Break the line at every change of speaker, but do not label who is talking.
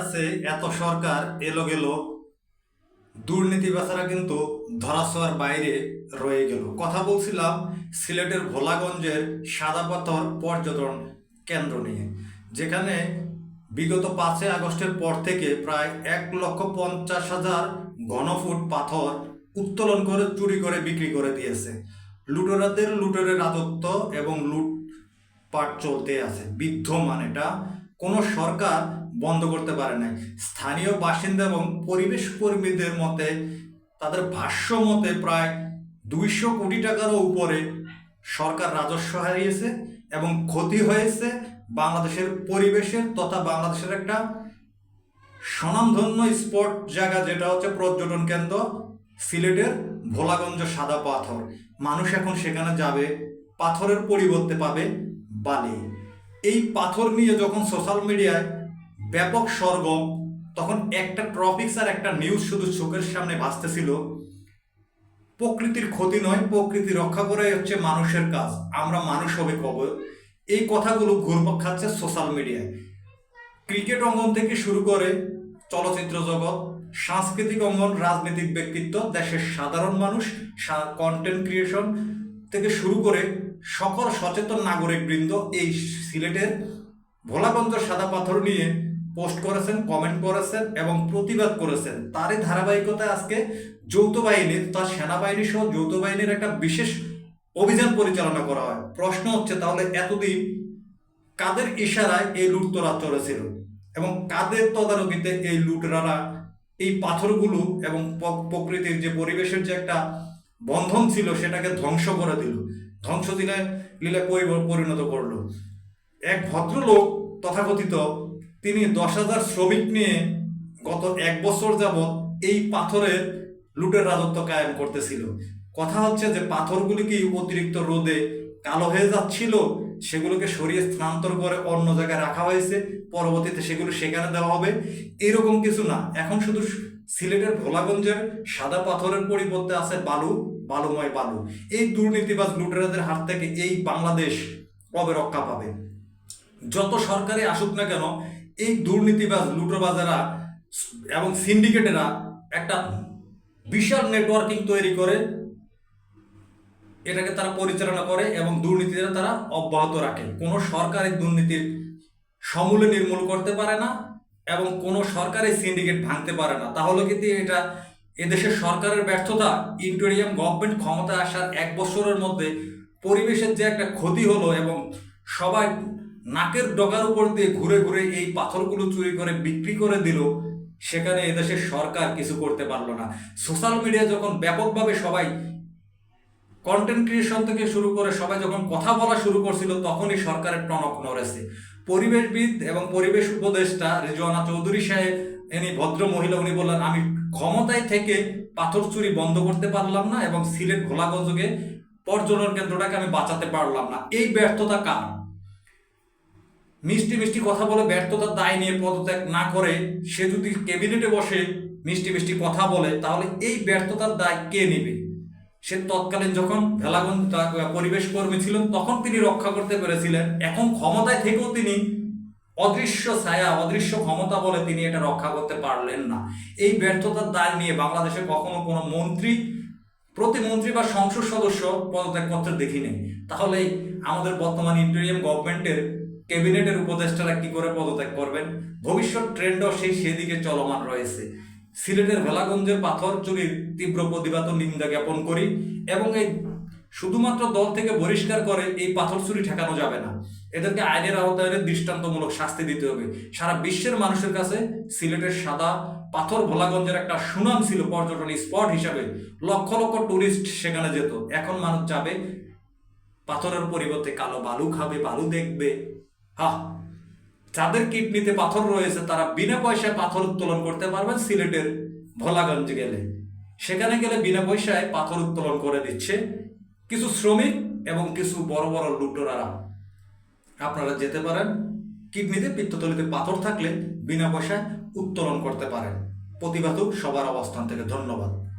আছে এত সরকার এলো গেল দুর্নীতি বেচারা কিন্তু ধরাছোঁয়ার বাইরে রয়ে গেল। কথা বলছিলাম সিলেটের ভোলাগঞ্জের সাদা পাথর পর্যটন কেন্দ্র নিয়ে, যেখানে বিগত পাঁচই আগস্টের পর থেকে প্রায় এক লক্ষ পঞ্চাশ হাজার ঘনফুট পাথর উত্তোলন করে, চুরি করে, বিক্রি করে দিয়েছে। লুটেরাদের লুটেরের রাজত্ব এবং লুটপাট চলতে আছে। বিদ্যমান এটা কোনো সরকার বন্ধ করতে পারে নাই। স্থানীয় বাসিন্দা এবং পরিবেশ কর্মীদের মতে তাদের ভাষ্য মতে প্রায় দুইশো কোটি টাকারও উপরে সরকার রাজস্ব হারিয়েছে এবং ক্ষতি হয়েছে বাংলাদেশের পরিবেশের তথা বাংলাদেশের একটা স্বনামধন্য স্পট জায়গা যেটা হচ্ছে পর্যটন কেন্দ্র, সিলেটের ভোলাগঞ্জ সাদা পাথর। মানুষ এখন সেখানে যাবে, পাথরের পরিবর্তে পাবে বালি। এই পাথর নিয়ে যখন সোশ্যাল মিডিয়ায় ব্যাপক সরগম, তখন একটা টপিক্স আর একটা নিউজ শুধু চোখের সামনে ভাসতেছিল। প্রকৃতির ক্ষতি নয়, প্রকৃতি রক্ষা করাই হচ্ছে মানুষের কাজ। আমরা মানুষ হবে কবে? এই কথাগুলো ঘুরপাক খাচ্ছে সোশ্যাল মিডিয়ায় ক্রিকেট অঙ্গন থেকে শুরু করে চলচ্চিত্র জগৎ, সাংস্কৃতিক অঙ্গন, রাজনৈতিক ব্যক্তিত্ব, দেশের সাধারণ মানুষ কন্টেন্ট ক্রিয়েশন থেকে শুরু করে সকল সচেতন নাগরিক বৃন্দ এই সিলেটের ভোলাগঞ্জ সাদা পাথর নিয়ে পোস্ট করেছেন, কমেন্ট করেছেন এবং প্রতিবাদ করেছেন। তারই ধারাবাহিকতায় আজকে যৌথ বাহিনীর, তার সেনাবাহিনী সহ যৌথ বাহিনীর একটা বিশেষ অভিযান পরিচালনা করা হয়। প্রশ্ন হচ্ছে, তাহলে এতদিন কাদের ইশারায় এই লুটতরা চলেছিল? এবং কাদের তদারকিতে এই লুটেরারা এই পাথরগুলো এবং প্রকৃতির যে পরিবেশের যে একটা বন্ধন ছিল, সেটাকে ধ্বংস করে দিল। ধ্বংস দিলে লীলা পরি- পরিণত করল? এক ভদ্রলোক তথাকথিত তিনি দশ হাজার শ্রমিক নিয়ে গত এক বছর যাবৎ এই পাথরের লুটের রাজত্ব কায়েম করতেছিল। কথা হচ্ছে যে পাথরগুলি কি অতিরিক্ত রোদে কালো হয়ে যাচ্ছিল? সেগুলোকে সরিয়ে স্থানান্তর করে অন্য জায়গায় রাখা হয়েছে। পরবর্তীতে সেগুলো সেখানে দেওয়া হবে। এরকম কিছু না। এখন শুধু সিলেটের ভোলাগঞ্জের সাদা পাথরের পরিবর্তে আছে বালু। বালুময় বালু। এই দুর্নীতিবাজ লুটেরাদের হাত থেকে এই বাংলাদেশ কবে রক্ষা পাবে? যত সরকারি আসুক না কেন, এই দুর্নীতিবাজ লুটোবাজারা এবং সিন্ডিকেটেরা একটা বিশাল নেটওয়ার্কিং তৈরি করে, এটাকে তারা পরিচালনা করে এবং দুর্নীতিটা তারা অব্যাহত রাখে। কোনো সরকারি দুর্নীতির সমূলে নির্মূল করতে পারে না এবং কোনো সরকারি সিন্ডিকেট ভাঙতে পারে না। তাহলে কিন্তু এটা এদেশের সরকারের ব্যর্থতা ইন্টেরিয়াম গভর্নমেন্ট ক্ষমতায় আসার এক বছরের মধ্যে পরিবেশের যে একটা ক্ষতি হলো এবং সবাই নাকের ডগার উপর দিয়ে ঘুরে ঘুরে এই পাথরগুলো চুরি করে বিক্রি করে দিল, সেখানে এদেশের সরকার কিছু করতে পারল না। সোশ্যাল মিডিয়া যখন ব্যাপকভাবে সবাই কন্টেন্ট ক্রিয়েশন থেকে শুরু করে সবাই যখন কথা বলা শুরু করছিল, তখনই সরকারের টনক নড়েছে। পরিবেশবিদ এবং পরিবেশ উপদেষ্টা রেজওয়ানা চৌধুরী সাহেব, ইনি ভদ্র মহিলা, উনি বললেন, আমি ক্ষমতায় থেকে পাথর চুরি বন্ধ করতে পারলাম না এবং সিলেট ভোলাগঞ্জকে পর্যটন কেন্দ্রটাকে আমি বাঁচাতে পারলাম না। এই ব্যর্থতা কার? মিষ্টি মিষ্টি কথা বলে ব্যর্থতার দায় নিয়ে পদত্যাগ না করে সে যদি ক্যাবিনেটে বসে মিষ্টি মিষ্টি কথা বলে, তাহলে এই ব্যর্থতার দায় কে নেবে? সে তৎকালীন যখন ভেলাগঞ্জ পরিবেশ কর্মী ছিলেন, তখন তিনি রক্ষা করতে পেরেছিলেন। এখন ক্ষমতায় থেকেও তিনি অদৃশ্য ছায়া, অদৃশ্য ক্ষমতা বলে তিনি এটা রক্ষা করতে পারলেন না। এই ব্যর্থতার দায় নিয়ে বাংলাদেশে কখনো কোনো মন্ত্রী, প্রতিমন্ত্রী বা সংসদ সদস্য পদত্যাগ করতে দেখি নেই তাহলে আমাদের বর্তমান ইন্টেরিয়াম গভর্নমেন্টের ক্যাবিনেটের উপদেষ্টারা কি করে পদত্যাগ করবেন? ভবিষ্যৎ ট্রেন্ডও সেই সেদিকে চলমান রয়েছে। সিলেটের ভেলাগঞ্জের পাথর চুরির তীব্র প্রতিবাদ নিন্দা জ্ঞাপন করি এবং এই শুধুমাত্র দল থেকে বহিষ্কার করে এই পাথর চুরি ঠেকানো যাবে না। এদেরকে আইনের আওতায় দৃষ্টান্তমূলক শাস্তি দিতে হবে। সারা বিশ্বের মানুষের কাছে সিলেটের সাদা পাথর ভোলাগঞ্জের একটা সুনাম ছিল পর্যটন স্পট হিসাবে। লক্ষ লক্ষ টুরিস্ট সেখানে যেত। এখন মানুষ যাবে, পাথরের পরিবর্তে কালো বালু খাবে, বালু দেখবে। হা, যাদের কিডনিতে পাথর রয়েছে, তারা বিনা পয়সায় পাথর উত্তোলন করতে পারবেন সিলেটের ভোলাগঞ্জ গেলে। সেখানে গেলে বিনা পয়সায় পাথর উত্তোলন করে দিচ্ছে কিছু শ্রমিক এবং কিছু বড় বড় লুটোরারা। আপনারা যেতে পারেন, কিডনিতে পিত্ততলিতে পাথর থাকলে বিনা পয়সায় উত্তোলন করতে পারেন। প্রতিবাদক সবার অবস্থান থেকে ধন্যবাদ।